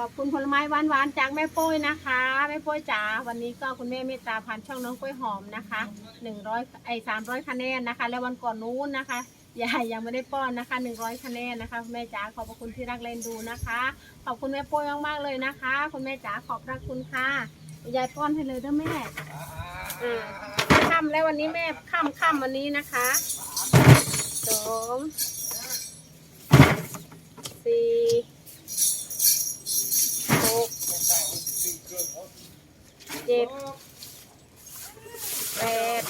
ขอบคุณผลไม้หวานๆจากแม่โป้ยนะคะแม่โป้ยจ๋าวันนี้ก็คุณแม่เมตตาผ่านช่องน้องกล้วยหอมนะคะหนึ่งร้อยไอสามร้อยคะแนนนะคะ แล้ววันก่อนนู้นนะคะยายยังไม่ได้ป้อนนะคะหนึ่งร้อยคะแนนนะคะแม่จ๋าขอบพระคุณที่รักเล่นดูนะคะ ขอบคุณแม่โป้ยมากๆเลยนะคะ คุณแม่จ๋าขอบพระคุณค่ะยายป้อนให้เลยเด้อแม่อ่าค่ำแล้ววันนี้แม่ค่ำค่ำวันนี้นะคะสอง เจ็ดแปด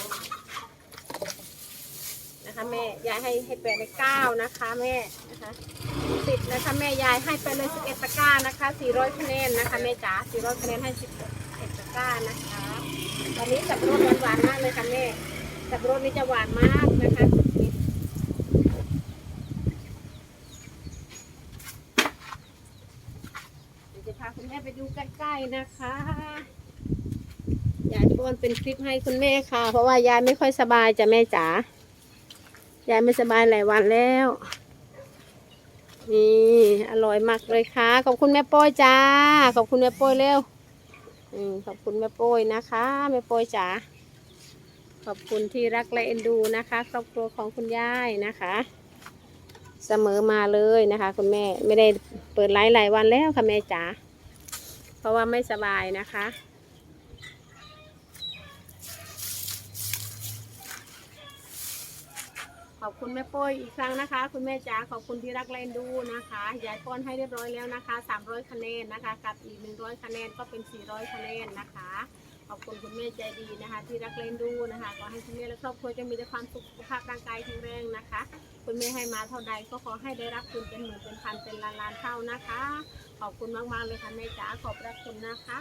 นะคะแม่ยายให้ให้แปดในเก้านะคะแม่นะคะสิบนะคะแม่ยายให้ไปเลยสิบเอ็ดตะกร้านะคะสี่ร้อยคะแนนนะคะแม่จ๋าสี่ร้อยคะแนนให้สิบเอ็ดตะกร้านะคะตอนนี้สับรดหวานๆมากเลยค่ะแม่สับรดนี่จะหวานมากนะคะเดี๋ยวจะพาคุณแม่ไปดูใกล้ๆนะคะ ยายป้อนเป็นคลิปให้คุณแม่ค่ะ เพราะว่ายายไม่ค่อยสบายจ้ะแม่จ๋ายายไม่สบายหลายวันแล้ว นี่อร่อยมากเลยค่ะ ขอบคุณแม่ป้ยจ้า ขอบคุณแม่ป้ยเร็วขอบคุณแม่ป้ยนะคะแม่ป้ยจ๋าขอบคุณที่รักและเอ็นดูนะคะ ครอบครัวของคุณยายนะคะ เสมอมาเลยนะคะ คุณแม่ไม่ได้เปิดไลฟ์หลายวันแล้วค่ะแม่จ๋าเพราะว่าไม่สบายนะคะ อบคุณแม่ป้ยอีกครั้งนะคะ คุณแม่จ๋าขอบคุณที่รักแลนดูนะคะยายป้อนให้เรียบร้อยแล้วนะคะ 300 คะแนนนะคะ กับอีก 100 คะแนนก็เป็น 400 คะแนนนะคะ ขอบคุณคุณแม่ใจดีนะคะ ที่รักเล่นดูนะคะขอให้คุณแม่และครอบครัวจะมีแต่ความสุขสุขภาพร่างกายแข็งแรงนะคะ คุณแม่ให้มาเท่าใดก็ขอให้ได้รับคุณเป็นหมื่นเป็นพันเป็นล้านล้านเท่านะคะ ขอบคุณมากๆเลยค่ะแม่จ๋าขอบพระคุณนะคะ